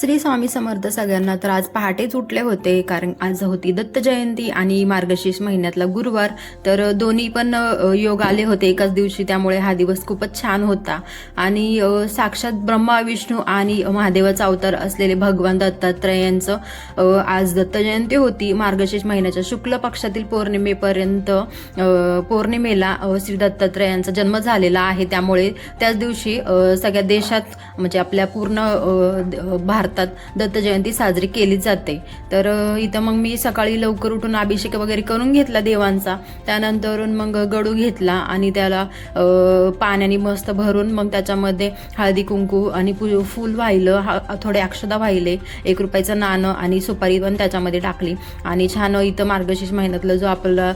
श्री स्वामी समर्थ सगळ्यांना तर आज पहाटेच उठले होते कारण आज होती दत्त जयंती आणि मार्गशीर्ष महिन्यातला गुरुवार. तर दोन्ही पण योग आले होते एकाच दिवशी त्यामुळे हा दिवस खूपच छान होता. आणि साक्षात ब्रह्मा विष्णू आणि महादेवाचा अवतार असलेले भगवान दत्तात्रयांचं यांचं आज दत्त जयंती होती. मार्गशीर्ष महिन्याच्या शुक्ल पक्षातील पौर्णिमेपर्यंत पौर्णिमेला श्री दत्तात्रयांचा जन्म झालेला आहे. त्यामुळे त्याच दिवशी सगळ्या देशात म्हणजे आपल्या पूर्ण भारत भारतात दत्त जयंती साजरी केली जाते. तर इथं मग मी सकाळी लवकर उठून अभिषेक वगैरे करून घेतला देवांचा. त्यानंतरून मग गडू घेतला आणि त्याला पाण्याने मस्त भरून मग त्याच्यामध्ये हळदी कुंकू आणि पु- फूल वाहिलं हा- थोडे अक्षदा वाहिले एक रुपयाचं नाणं आणि सुपारी पण त्याच्यामध्ये टाकली. आणि छान इथं मार्गशीर्ष महिन्यातलं जो आपला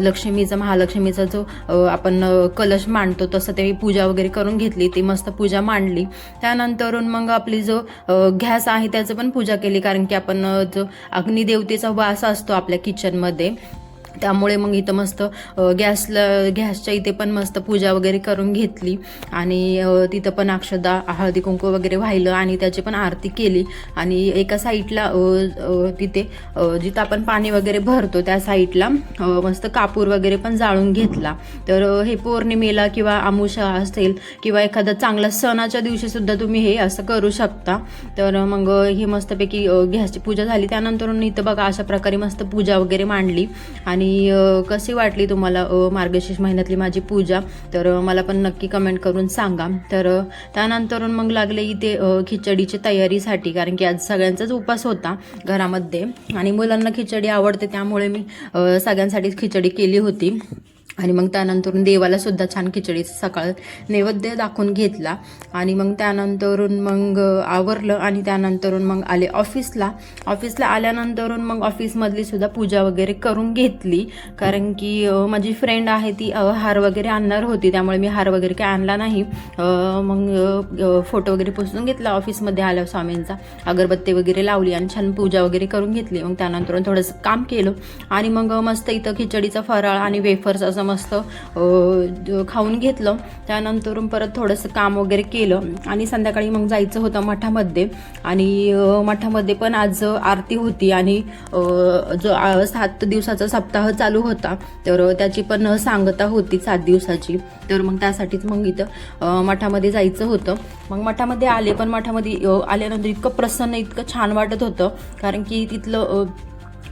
लक्ष्मीचा महालक्ष्मीचा जो आपण कलश मांडतो तसं ते पूजा वगैरे करून घेतली. ती मस्त पूजा मांडली. त्यानंतरून मग आपली जो घॅस गॅस आहे त्याचं पण पूजा केली कारण की आपण जो अग्निदेवतेचा वास असतो आपल्या किचनमध्ये त्यामुळे मग इथं मस्त गॅसला गॅसच्या इथे पण मस्त पूजा वगैरे करून घेतली. आणि तिथं पण अक्षदा हळदी कुंकू वगैरे वाहिलं आणि त्याची पण आरती केली. आणि एका साईडला तिथे जिथं आपण पाणी वगैरे भरतो त्या साईडला मस्त कापूर वगैरे पण जाळून घेतला. तर हे पौर्णिमेला किंवा आमुषा असेल किंवा एखादा चांगला सणाच्या दिवशी सुद्धा तुम्ही हे असं करू शकता. तर मग हे मस्तपैकी गॅसची पूजा झाली. त्यानंतर इथं बघा अशा प्रकारे मस्त पूजा वगैरे मांडली. आणि आणि कशी वाटली तुम्हाला मार्गशीर्ष महिन्यातली माझी पूजा? तर मला पण नक्की कमेंट करून सांगा. तर त्यानंतर मग लागले इथे अ, खिचडीची तयारीसाठी कारण की आज सगळ्यांचाच उपास होता घरामध्ये. आणि मुलांना खिचडी आवडते त्यामुळे मी सगळ्यांसाठीच सगळ्यांसाठी खिचडी केली होती. आणि मग त्यानंतरून देवाला सुद्धा छान खिचडीचा सकाळ नैवेद्य दाखवून घेतला. आणि मग त्यानंतरून मग आवरलं आणि त्यानंतरून मग आले ऑफिसला. ऑफिसला आल्यानंतरून मग ऑफिसमधली सुद्धा पूजा वगैरे करून घेतली. कारण की माझी फ्रेंड आहे ती हार वगैरे आणणार होती. त्यामुळे मी हार वगैरे काय आणला नाही. मग फोटो वगैरे पुसून घेतला ऑफिसमध्ये आल्या स्वामींचा. अगरबत्ती वगैरे लावली आणि छान पूजा वगैरे करून घेतली. मग त्यानंतरून थोडंसं काम केलं. आणि मग मस्त इथं खिचडीचा फराळ आणि वेफर्स असं मस्त खाऊन घेतलं. त्यानंतरून परत थोडंसं काम वगैरे केलं. आणि संध्याकाळी मग जायचं होतं मठामध्ये. आणि मठामध्ये पण आज आरती होती. आणि जो सात दिवसाचा सप्ताह चालू होता. तर त्याची पण सांगता होती सात दिवसाची. तर मग त्यासाठीच मग इथं मठामध्ये जायचं होतं. मग मठामध्ये आले. पण मठामध्ये आल्यानंतर इतकं प्रसन्न इतकं छान वाटत होतं. कारण की तिथलं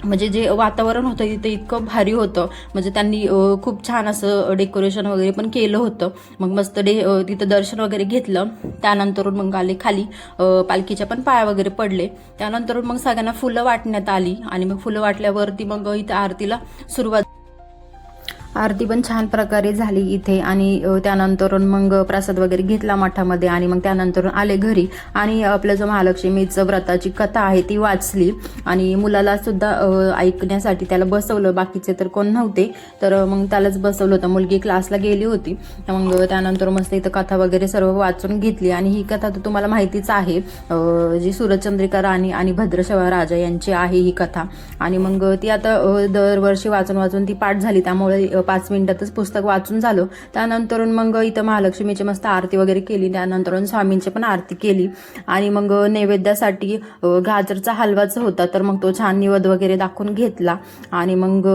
म्हणजे जे वातावरण होतं तिथे इतकं भारी होतं. म्हणजे त्यांनी खूप छान असं डेकोरेशन वगैरे पण केलं होतं. मग मस्त डे तिथं दर्शन वगैरे घेतलं. त्यानंतर मग आले खाली पालखीच्या पण पाया वगैरे पडले. त्यानंतर मग सगळ्यांना फुलं वाटण्यात आली आणि मग फुलं वाटल्यावरती मग इथं आरतीला सुरुवात आरती पण छान प्रकारे झाली इथे आणि त्यानंतर मग प्रसाद वगैरे घेतला मठामध्ये आणि मग त्यानंतर आले घरी आणि आपलं जो महालक्ष्मीचं व्रताची कथा आहे ती वाचली आणि मुलाला सुद्धा ऐकण्यासाठी त्याला बसवलं. बाकीचे तर कोण नव्हते तर मग त्यालाच बसवलं होतं. मुलगी क्लासला गेली होती. मग त्यानंतर मस्त इथं कथा वगैरे सर्व वाचून घेतली आणि ही कथा तर तुम्हाला माहितीच आहे. जी सूरजचंद्रिका राणी आणि भद्रशवा राजा यांची आहे ही कथा. आणि मग ती आता दरवर्षी वाचून वाचून ती पाठ झाली. त्यामुळे पाच मिनिटातच पुस्तक वाचून झालं. त्यानंतर मग इथं महालक्ष्मीची मस्त आरती वगैरे केली. त्यानंतर स्वामींची पण आरती केली. आणि मग नैवेद्यासाठी गाजरचा हलवाच होता. तर मग तो छान निवद वगैरे दाखवून घेतला. आणि मग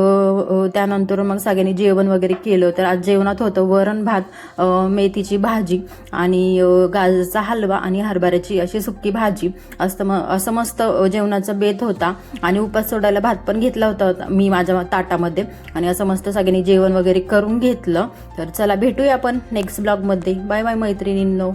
त्यानंतर मग सगळ्यांनी जेवण वगैरे केलं. तर आज जेवणात होतं वरण भात मेथीची भाजी आणि गाजरचा हलवा आणि हरभऱ्याची अशी सुक्की भाजी. असं म असं मस्त जेवणाचा बेत होता. आणि उपास सोडायला भात पण घेतला होता मी माझ्या ताटामध्ये. आणि असं मस्त सगळ्यांनी जेवण वगैरे करून घेतलं. तर चला भेटूया आपण नेक्स्ट ब्लॉगमध्ये बाय बाय मैत्रिणींनो.